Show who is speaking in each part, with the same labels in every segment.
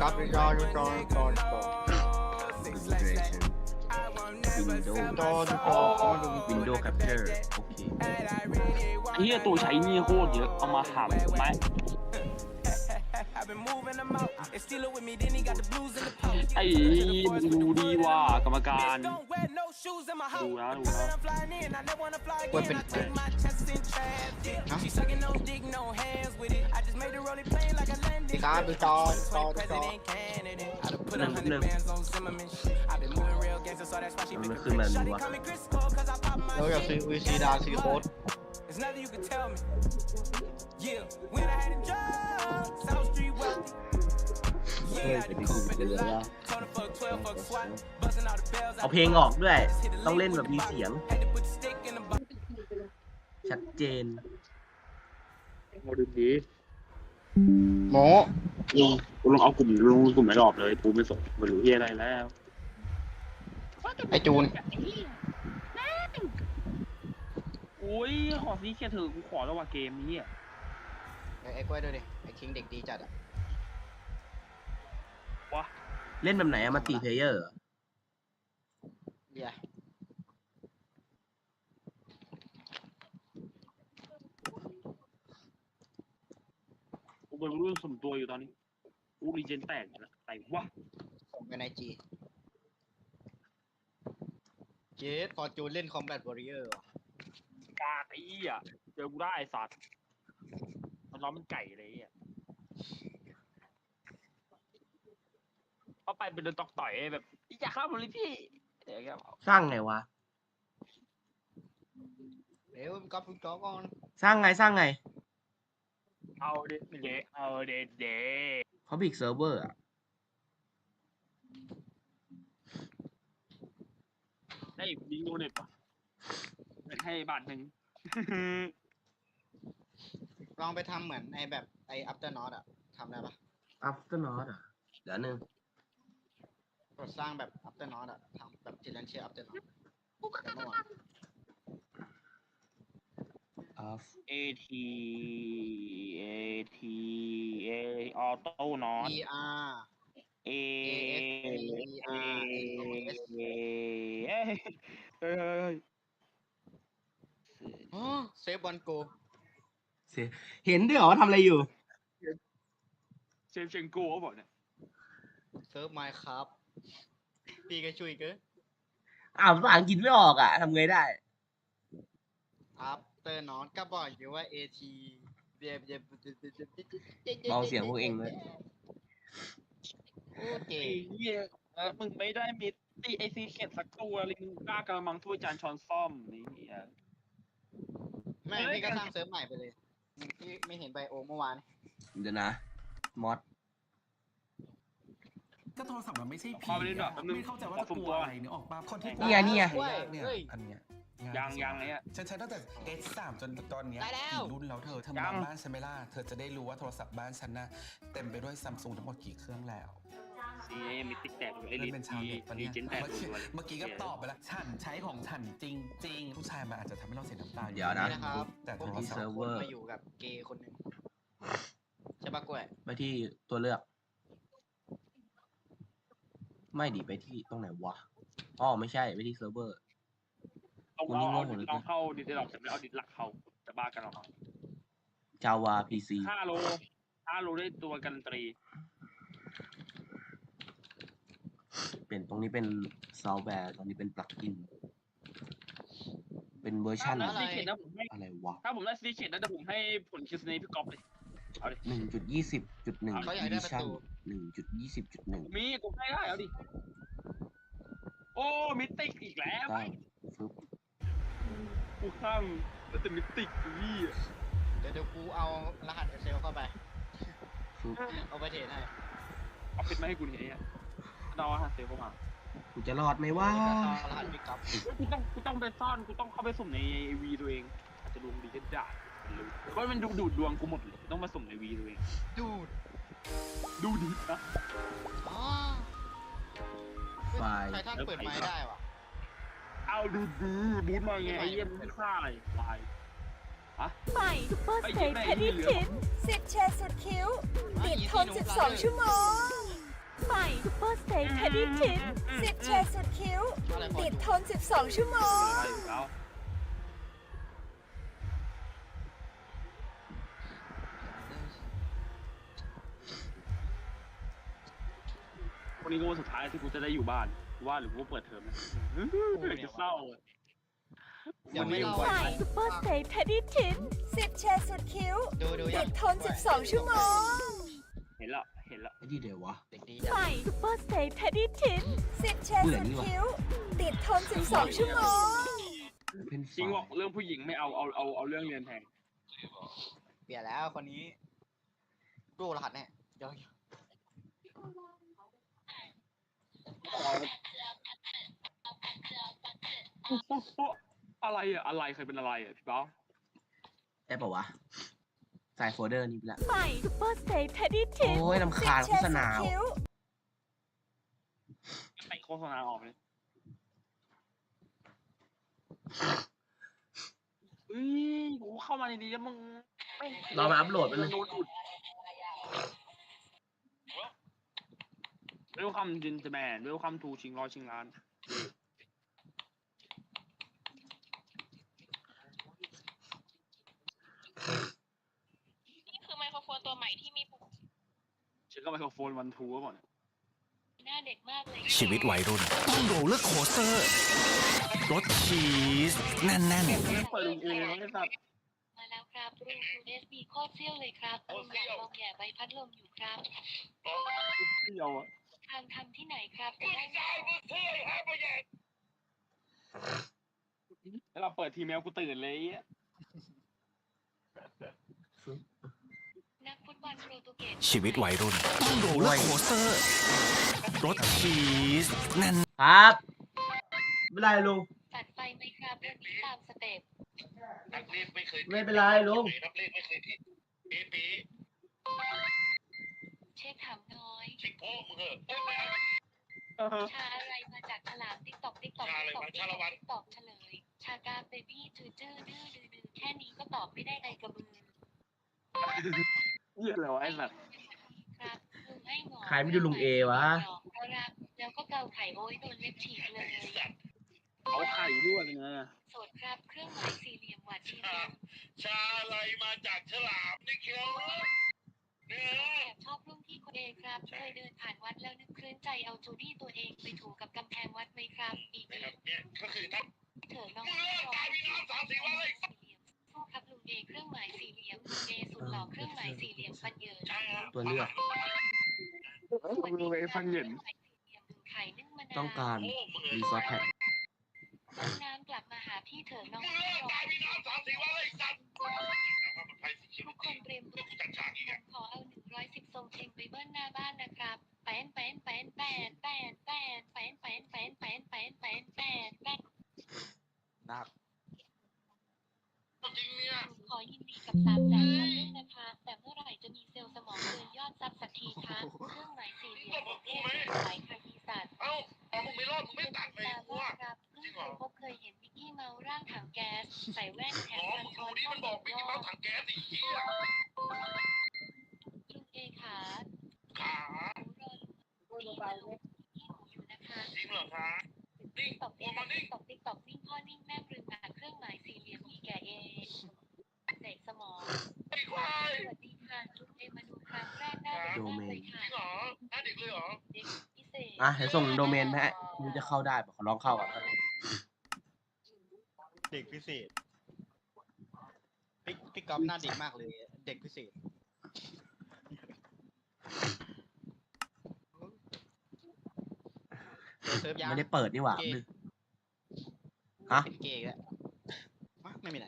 Speaker 1: กับจอจอจอจอ
Speaker 2: configuration window
Speaker 1: จอจอ
Speaker 2: window capture โอเค
Speaker 3: ไอ้เหี้ยตัวใช้นี่โคตรเยอะ เอามาหามไหม
Speaker 4: I've been moving them out. And steal it with me, then he got the blues in the pouch.
Speaker 3: ไอ้มึงดูดีว่ากรรมการ
Speaker 4: Don't wear no shoes in my house.
Speaker 3: Đủ đó, đủ
Speaker 4: But
Speaker 3: đó.
Speaker 4: I'm flying in, I never wanna fly
Speaker 1: Quên
Speaker 4: again. I
Speaker 1: bình-
Speaker 4: take my chances in traffic.
Speaker 1: Hả?
Speaker 4: She sucking no dick, no hands with it. I just made her roll it plain like I landed.
Speaker 1: Đi cá, đi cho,
Speaker 4: For
Speaker 1: cho,
Speaker 4: the
Speaker 1: đi cho.
Speaker 4: president candidate. I done put a
Speaker 3: Nằm,
Speaker 4: hundred
Speaker 3: nằm.
Speaker 4: bands on Zimmerman. I've been moving real gangster, so that's why she
Speaker 3: Nằm,
Speaker 4: think
Speaker 3: nó
Speaker 4: I'm
Speaker 3: khơi
Speaker 4: rich.
Speaker 3: mềm
Speaker 4: Shawty
Speaker 3: quá.
Speaker 4: call me Crisco, 'cause I pop my
Speaker 1: เราอยากซื้อ
Speaker 4: shit.
Speaker 1: วีซีดาซีโค้ด
Speaker 4: There's nothing you can tell me. Yeah, when I had a job, South Street wealthy. Yeah, I did coke at the lot. Told her fuck 12, fuck SWAT. Busting all the bells
Speaker 2: เอา
Speaker 4: out
Speaker 2: เพลงออกด้วย ต้องเล่นแบบมีเสียง
Speaker 4: Had to put the stick in the box.
Speaker 2: ชัดเจน
Speaker 3: โมดูดี
Speaker 1: โม
Speaker 3: ลงกูลองเอากลุ่มลงกลุ่มไหนออกเลยกูไม่สนไม่รู้เหี้ยอะไรแล้ว
Speaker 1: ไอจูน
Speaker 3: โอ้ยขอซีเคียเธอะกูขอแล้วว่าเกมนี้อะ
Speaker 1: ไอ้ไอ้กล้วยด้วยดิ ไอ้คิงเด็กดีจัดอะ
Speaker 3: วะ
Speaker 2: เล่นแบบไหนอะมาตีเพลเยอร์
Speaker 1: เดี๋ย ว
Speaker 3: กูเป็นรุ่นสมตัวอยู่ตอนนี้กูรีเจนแตกอยู่แล้วแต่วะ
Speaker 1: ส่งไปในจีเจสฟอร์จูนเล่นคอมแบทวอริเออร์ว่ะ
Speaker 3: กากไอ้เหี้ยเจอกูได้ไอ้สัตว์มันร้องมันไก่เลยไอ้เหี้ยเข้าไปเป็นโดนตอกต่อยแบบอยากเข้าผมเลยพี่อย่างเงี้ย
Speaker 2: สร้างไงวะ
Speaker 1: เดี๋ยวมันก๊อปก๊อปก่อน
Speaker 2: สร้างไงสร้างไง
Speaker 3: เอาเด็ดเดเอาเด็ดเด
Speaker 2: เขาบิกเซิร์ฟเวอร์อะ
Speaker 3: ได้อีกยิงโดนเน็ตปะเน็ตให้บาทหนึ่ง
Speaker 1: ลองไปทำเหมือนไอ้แบบไอ้อัปเตอร์นอตอะทำได้ปะ
Speaker 2: อัฟเตอร์นอตอะเดี๋ยวหนึ่ง
Speaker 1: กดสร้างแบบอัปเตอร์นอตอะทำแบบจิลันเชียอัปเตอร์นอตแต่เมื่อวาน
Speaker 2: อัฟ
Speaker 3: เอทีเอทีเอออโต้นอต
Speaker 1: E R
Speaker 3: เอ
Speaker 1: A S E R A O S
Speaker 3: เอ้ยเฮ้ยเฮ้ย
Speaker 1: อ๋อเซฟบอลโก
Speaker 2: เสียเห็นด้วยเหรอว่าทำอะไรอยู่
Speaker 3: เชฟเชงโก้เขาบอกเนี่ย
Speaker 1: เซิร์ฟไมค์ครับ ปีกระชุยเกิน
Speaker 2: อ้าวภาษาอังกฤษไม่ออกอะทำไงได้
Speaker 1: อัป เตอร์นอตก็บอกอยู่ว่า A T เบียบเบียบ
Speaker 2: เบาเสียงพวกเองเลย
Speaker 1: โอเค
Speaker 3: ไอ้เหี้ยเออมึงไม่ได้มีตีไอซีเข็ดสักตัวเลยมึงกล้ากระมังถ้วยจานช้อนซ่อมนี่เหี้ย
Speaker 1: ไม่นี่ก็สร้างเซิร์ฟใหม่ไปเลยที่ไม่เห็นไบโอเมื่อวาน
Speaker 2: เดี๋ยวนะ มอด
Speaker 5: ก็โทรศัพท์มันไม่ใช่
Speaker 3: ขอ
Speaker 5: ผี
Speaker 3: ไปนิดหน่อย
Speaker 5: อะ
Speaker 3: แป๊บนึง
Speaker 5: ไม่เข้าใจว่า
Speaker 3: ขอ
Speaker 5: จะ
Speaker 3: สุ่
Speaker 5: ก
Speaker 3: ม
Speaker 5: ลั
Speaker 3: ตัว
Speaker 5: วอะไรเนี่ยออกมาคนที่
Speaker 2: เนี่ยเนี่ย
Speaker 5: พูดยากเนี่ย
Speaker 1: เฮ้ย
Speaker 5: อันเนี้ย
Speaker 3: ยัง
Speaker 5: ที่สุด
Speaker 3: ยังเนี่ย
Speaker 5: ฉันใช้ตั้งแต่ S3 จนตอนเนี้ย
Speaker 1: ได้แล้ว
Speaker 5: กี่รุ่นแล้วเธอเธอ
Speaker 3: ยั
Speaker 5: มางบ้านฉันไหม่ล่ะเธอจะได้รู้ว่าโทรศัพท์บ้านฉันน่ะเต็มไปด้วยซัมซุงทั้งหมดกี่เครื่องแล้ว
Speaker 3: ซีมีติ๊กแตกอยู่ไอ
Speaker 5: เธ
Speaker 3: รี
Speaker 5: อเป็นชาวเน็ตปะ
Speaker 3: รี
Speaker 5: เนี่ย
Speaker 3: เจนแตก
Speaker 5: เมื่อกี้
Speaker 3: รัวๆเลย
Speaker 5: เมื่อกี้ก็ตอบไปแล้วฉันใช้ของฉันจริง ๆ ผู้ชายมันอาจจะทำให้เราเสียน้ำตา
Speaker 2: เดี๋ยวนะ
Speaker 1: นี่นะครับ
Speaker 5: แต่
Speaker 1: พว
Speaker 5: โท
Speaker 1: ก
Speaker 5: ร
Speaker 1: ที่
Speaker 5: ศัพ
Speaker 1: เซิ
Speaker 5: ท์
Speaker 1: ร์ฟเวอร์มาอยู่กับเกย์คนหนึ่งใช่ปะกล้วย
Speaker 2: ไปที่ตัวเลือก ไม่ดิไปที่ตรงไหนวะอ๋อไม่ใช่ไปที่เซิร์ฟเวอร์
Speaker 3: ต้อง
Speaker 2: คุณนี่
Speaker 3: เอา
Speaker 2: โง่
Speaker 3: เอา
Speaker 2: เหลือ
Speaker 3: ล
Speaker 2: เกิ
Speaker 3: อนงเข้าดิสหรอกแต่ไม่เอาดิสหลักเข้าจะบ้ากันหรอก
Speaker 2: จาวาพีซี
Speaker 3: ห้าโลห้าโลได้ตัวกันตรี
Speaker 2: เปลี่ยนตรงนี้เป็นซอฟต์แวร์ตรงนี้เป็นปลั๊กอิน เป็นเวอร์ชัน
Speaker 3: ถ้าซีเข็ดนะผมให้
Speaker 2: อะไรวะ
Speaker 3: ถ้าผมได้ซีเข็ดนะเดี๋ยวผมให้ผลคิสเนพี่ก๊อฟเลยเอาดิ
Speaker 2: หนึ่งจุดยี่สิบจุดหนึ่ง
Speaker 1: เขาอยาก
Speaker 2: ดิ
Speaker 1: ได้ประ
Speaker 2: ชั่น
Speaker 1: ตู
Speaker 2: หนึ่งจุดยี่สิบจุดหนึ่ง
Speaker 3: มีกูให้ได้เอาดิโอ้มิติกอีกแล้ว
Speaker 2: เก้าฟึบ
Speaker 3: กูข้างแล้วแต่มิติกพี่
Speaker 1: เดี๋ยวเดี๋ยวกูเอารหัสเซลเข้าไป
Speaker 2: ฟึบ
Speaker 1: เอาไปเทรดให้
Speaker 3: เอาเป็นมาให้กูนี่ไอ้เนี่ยดอฮะเซลเข้ามา
Speaker 2: กูจะรอดไหมวะ
Speaker 1: เอารหัสพี่ก๊อฟ
Speaker 3: เฮ้ยกูต้องกูต้องไปซ่อนกูต้องเข้าไปสุ่มในวีตัวเองอาจจะดวงดีก็ได้ไม่รู้เพราะมันดูดูดดวงกูหมดเลยต้องมาสุ่มในวีตัวเอง
Speaker 1: ดูด
Speaker 3: ดูดีนะ
Speaker 1: อ๋อ
Speaker 2: ไฟล์
Speaker 1: ไททันเปิดไม้ได้ว่ะ
Speaker 3: เอาดูดูบูทมาไงไอ้เหี้ยมันไม่ฆ่าอะไรวายฮะ
Speaker 6: ใหม่ซุปเปอร์
Speaker 3: ไอ้
Speaker 6: สเต
Speaker 3: เหี้ย
Speaker 6: ย์
Speaker 3: แม่ง
Speaker 6: แพดดี้
Speaker 3: เหลือ
Speaker 6: ทิน
Speaker 7: สิบแชร์สุดคิ้วติดทน
Speaker 1: Easy
Speaker 7: 12ชั่วโมง
Speaker 6: ใหม่ซุปเปอร์สเตย์แพดดี้ทิน
Speaker 7: สิบแชร์สุดคิ้ว
Speaker 1: อะไรพอ
Speaker 7: ติด
Speaker 1: อยู่
Speaker 7: ทน12ชั่วโมง
Speaker 3: ใช่แล้ววันนี้ก็วันสุดท้ายที่กูจะได้อยู่บ้าน ว่าหรือว่าเปิดเทอมนะจะเศร้าอะ
Speaker 1: ยังไม่เล่า
Speaker 6: ใหม่ซุปเปอร์สเตย์แพดดี้ทิน
Speaker 7: สิบแชร์สุดคิ้ว
Speaker 1: ดูดู
Speaker 7: ติ
Speaker 1: ยัง
Speaker 7: ดทน 12 ชั่วโมง
Speaker 3: เห็นละเห็นละ
Speaker 2: ไอ้ที่เดี๋ยววะ
Speaker 1: เด็กดี
Speaker 6: ใหม่ซุปเปอร์สเตย์แพดดี้ทิน
Speaker 7: สิบแชร์สุดคิ้ว ติดทน 12 ชั่วโมง
Speaker 2: เป็น
Speaker 3: จริงบอกเรื่องผู้หญิงไม่เอาเอาเอาเอาเรื่องเรียนแทน
Speaker 1: เปลี่ยนแล้วคนนี้รูรหัสแน่เดี๋ยว
Speaker 3: อะไรอะอะไรเคยเป็นอะไรอะพี่เป้า
Speaker 2: ได้ปะวะใส่โฟลเดอร์นี้ไปละ
Speaker 6: ใหม่ซุปเปอร์สเตย์แพดดี้ทิน
Speaker 2: โอ้ยลำ
Speaker 7: สิบ
Speaker 2: คาญ
Speaker 7: แช
Speaker 2: โฆ
Speaker 7: ร์
Speaker 2: ษ
Speaker 7: สุ
Speaker 2: ณา
Speaker 7: ด
Speaker 2: ว่ะ
Speaker 7: คิ้ว
Speaker 3: ไปโฆษณาออกเลยเฮ้ยกูเข้ามาในนี้แล้วมึงไม่
Speaker 2: รอมาอัพโหลดไปเลย
Speaker 3: โดนอุด เวลคัมจินเจแมนเวลคัมทูชิงร้อยชิงล้าน
Speaker 8: นี่คือไมโครโฟนตัวใหม่ที่มีปุ่ม
Speaker 3: ฉันก็ไมโครโฟนวันทูก่อน
Speaker 8: หน้าเด็กมากเลย
Speaker 9: ชีวิตวัยรุ่น ต้องโรลเลอร์โคสเตอร์รถชีสแน่น
Speaker 3: ไม่เปิดดูเองไม่สัตว์
Speaker 8: มาแล้วครับรู USB โคตรเซี่ยวเลยครับลุงอยากลองแย่ใบพัดลมอยู่ครับ
Speaker 3: เที่ยวอะ
Speaker 8: ทางทำที่ไหนครับจะได้
Speaker 3: แล้วเราเปิดทีแมวกูตื่นเลยไอ้เหี้ย
Speaker 8: นักฟุตบอลโปรตุเกส
Speaker 9: ๆชีวิตวัยรุ่น ต้องโรลเลอร์โคสเตอร์รถชีสแน่น
Speaker 2: ครับไม่เป็นไรลุง
Speaker 8: ตัดไฟไหมครับวันนี้ตามสเต็ป
Speaker 2: ไม่เป็นไรลุง
Speaker 8: เช็คถามน้อย
Speaker 3: เออ
Speaker 8: ชาอะไรมาจากฉลามติ๊กตอกติ๊กตอกติ๊อกติ๊กตอกติ๊กตอกเฉลย ชากาเบบี้จืดจื้อดื้อดื้อดื้อแค่นี้ก็ตอบไม่ได้ไอกระบือ
Speaker 3: เหี้ยอะไรวะไอ้สัตว์
Speaker 8: ครับลุงให้หมอ
Speaker 2: ใครไม่ดูลุงเอวะ
Speaker 8: เอาละแล้วก็เกาไข่โอ้ยโดนเล็บฉีกเลย
Speaker 3: เอาไข่ด้วยนะ
Speaker 8: โสดครับเครื่องหมายสี่เหลี่ยมหวานดีเดียว
Speaker 10: ชาอะไรมาจากฉลามนี่เคียว เนื้อ
Speaker 8: แอบชอบรุ่นพี่คนเองครับเคยเดินผ่านวัดแล้วนึกคลื่นใจเอาจูดี้ตัวเองไปถูกับกำแพงวัดไหมครับ อีก
Speaker 10: นะ
Speaker 8: อี
Speaker 10: ครับ
Speaker 8: ก
Speaker 10: เนี่ยก็คือถ้า
Speaker 8: เถอะน้อง
Speaker 10: มึงเลิกตายพี่น้องสามสี่วันเลย
Speaker 8: สี่เหลี่ยมสู้ครับลุงเอเครื่องหมายสี่เหลี่ยมลุงเอสุดหล่อเครื่องหมายสี่เหลี่ยมปันเหยิน
Speaker 10: ใช่ครับ
Speaker 2: ตัวเลือก
Speaker 3: มึงไปฟังเหยิน
Speaker 8: ไข่นึ่งมะนาว
Speaker 2: ต้องการ
Speaker 10: โอ้มึงเอ
Speaker 2: รีซอสแพ็ค
Speaker 8: หนู
Speaker 10: รอ
Speaker 8: ลุงที่หนู
Speaker 10: อยู่
Speaker 8: นะคะ
Speaker 10: จริงเหรอคะนิ่ง
Speaker 8: ตอก
Speaker 10: โอ้มานิ่ง
Speaker 8: ตอกติ๊กตอกนิ่งพ่อนิ่งแม่ลืมอ่าเครื่องหมายสี่เหลี่ยมอีแก่เอเสกสมอง
Speaker 10: ไอ้ควาย
Speaker 8: สวัสดีค่ะลุงเอมาดูครั้งแรกได้เลยมากเลยค่ะ
Speaker 10: จริงเหรอหน้าเด็กเลยเหรอ
Speaker 8: เด็กพิเศษ
Speaker 2: อะเดี๋ยวส่งโดเมนไปให้มันจะเข้าได้ปะขอลองเข้าก่อน
Speaker 1: เด็กพิเศษพี่พี่ก๊อฟหน้าเด็กมากเลย เด็กพิเศษ เซิร์ฟยา
Speaker 2: ไม่ได้เปิดนี่หว่า
Speaker 1: เกย์
Speaker 2: นึงฮะ
Speaker 1: เป็นเกย์แล้วมะไม่มีไหน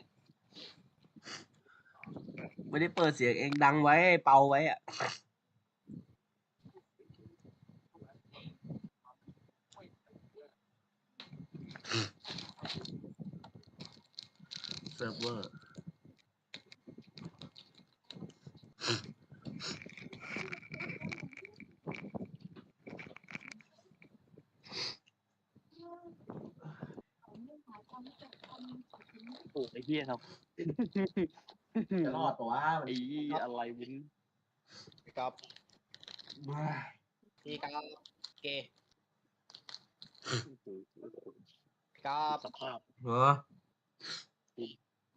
Speaker 2: ไม่ได้เปิดเสียงเองดังไว้เป่าไว้อะเซิร์ฟเวอร์
Speaker 3: โอ้ไอ้เหี้ยครับ
Speaker 2: จะรอดตัววะ
Speaker 3: ไอ้อะไรวุ้น
Speaker 1: พี่ก๊อฟพี่ก๊อฟเกย์พี่ก๊อฟ
Speaker 3: สภาพ
Speaker 2: เออ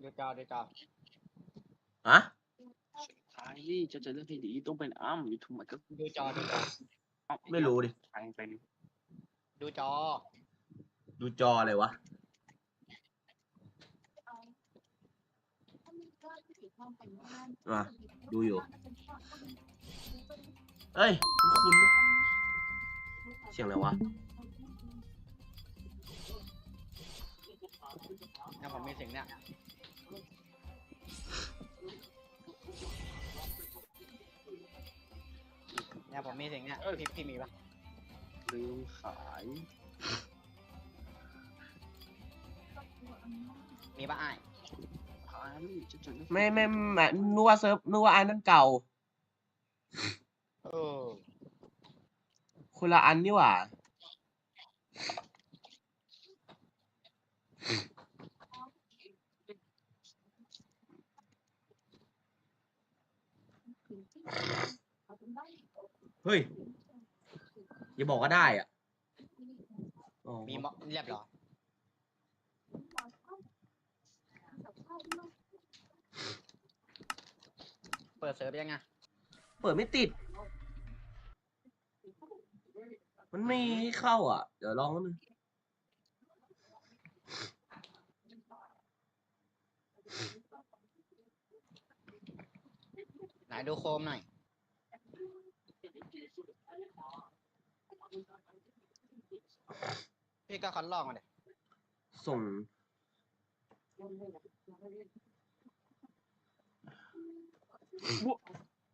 Speaker 1: ดูจอดูจอ
Speaker 2: ฮะ
Speaker 3: ท้ายนี่จะจะเลือกให้ดีต้องเป็นอ้ำอยู่ทำไมก็
Speaker 1: ดูจอดูจอ
Speaker 3: เอ้า
Speaker 2: ไม่รู้ดิ
Speaker 3: ใครเป็น
Speaker 1: ดูจอ
Speaker 2: ดูจออะไรวะ อะดูอยู่ เอ้ย คุณเสียงอะไรวะ
Speaker 1: เนี่ยผมมีเสียงเนี่ยเนี่ยผมมีเสียงเนี่ยพี่พี่มีปะ
Speaker 3: ลืมขาย
Speaker 1: มีปะอ้าย
Speaker 3: ขายนี่จะจะเลือก
Speaker 2: ไม่ไม่ไม่นึกว่าเซิร์ฟนึกว่าอันนั้นเก่า
Speaker 1: เออ
Speaker 2: คนละอันนี่หว่า เฮ้ย อย่าบอกก็ได้อะอ๋อ
Speaker 1: มีมอเรียบเหรอเปิดเซิร์ฟยังไง
Speaker 2: เปิดไม่ติด มันไม่ให้เข้าอะ เดี๋ยวลองนิดนึง
Speaker 1: ไหนดูโคมหน่อย พี่ก็คัดลอกมาเดี๋ย
Speaker 2: ส่ง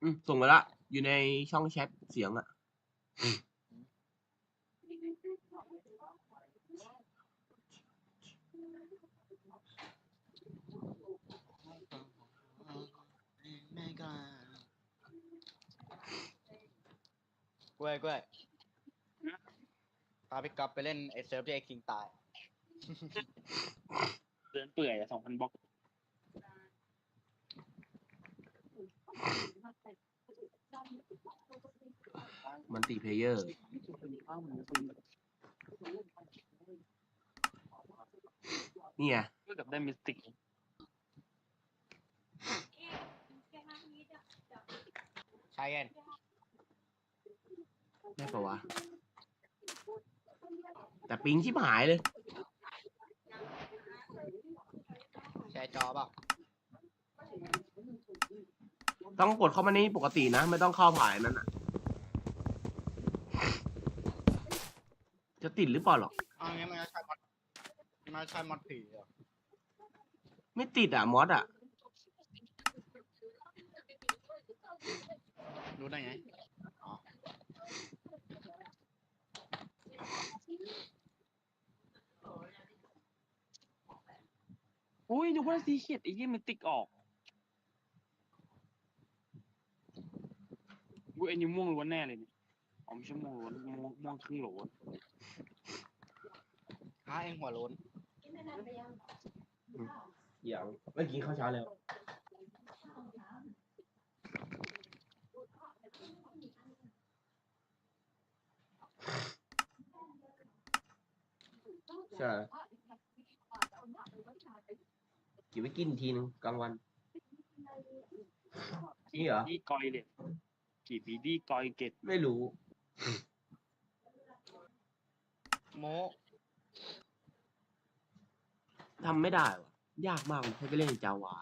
Speaker 2: อืมส่งไปละ อยู่ในช่องแชทเสียงอะ
Speaker 1: ไม่กล้ากล้วยกล้วยพาพี่ก๊อฟไปเล่นไอเซิร์ฟที่ไอคิงตาย
Speaker 3: เดินเปื่อยสองพันบล็อก
Speaker 2: มันติเพลเยอร์ นี่ไง
Speaker 3: ก็กับได้มิสติก
Speaker 1: ใช่กัน
Speaker 2: ได้ปะวะ แต่ปิงชิบหายเลย
Speaker 1: ใช่จอเปล่า
Speaker 2: ต้องกดเข้ามาในปกตินะ ไม่ต้องเข้าผ่านนั้นอะ จะติดหรือเปล่าหรอก
Speaker 1: เอางี้มันจะใช่มอดมันจะใช่มอดผีเหรอ
Speaker 2: ไม่ติดอะมอสอะ
Speaker 1: รู้ได้ไงอ๋อ
Speaker 3: อุ้ยนึกว่าสีเขียดไอ้ยี่มิสติกออก อุ้ยอันนี้ม่วงล้วนแน่เลยเนี่ยอ๋อไม่ใช่ม่วงล้วนม่วงม่วงครึ่งโหล
Speaker 1: หาเองหัวโล้น
Speaker 2: อย่างเมื่อกี้เข้าเช้าแล้วใช่เก็บไว้กินทีนึงกลางวัน นี่เหรอ
Speaker 3: ดีกอยเลย กี่ปีดีกอยเกต
Speaker 2: ไม่รู้
Speaker 1: โม
Speaker 2: ทำไม่ได้วะยากมากให้ไปเล่นในจาวา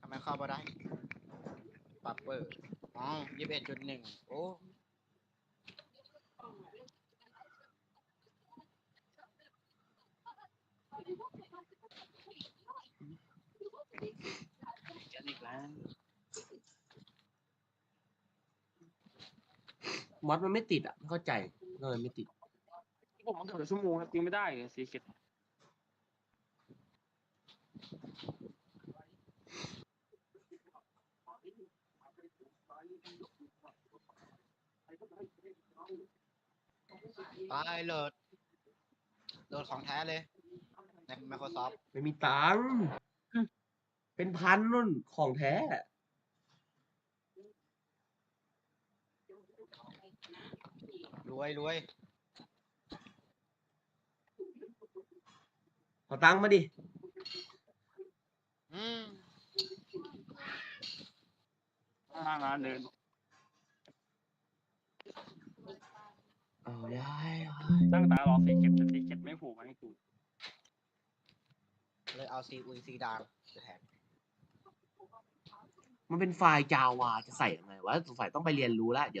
Speaker 1: ทำไมเข้ามาได้ปรับเปิดอ๋อยี่สิบเอ็ดจุดหนึ่ง โอ้
Speaker 3: จะอีกแล้ว
Speaker 2: มอสมันไม่ติดอะไม่เข้าใจก็เลยไม่ติด
Speaker 3: ผมมันเกือบชั่วโมงครับยังไม่ได้เลยสีเขียด
Speaker 1: ตายโหลดโหลดของแท้เลย ใน Microsoft
Speaker 2: ไม่มีตังค์เป็นพันนุ่นของแท้
Speaker 1: รวยรวย
Speaker 2: ขอตังค์มาดิ
Speaker 1: อืม
Speaker 3: ห้างานเดิน
Speaker 2: เอาได้
Speaker 3: ตั้งตารอสีเข็ดแต่สีเข็ดไม่ผูกมาให้กู
Speaker 1: เลยเอาซีอุยซีดางไปแทน
Speaker 2: มันเป็นไฟล์จาวาจะใส่ยังไงวะสงสัยต้องไปเรียนรู้ละเดี๋ยว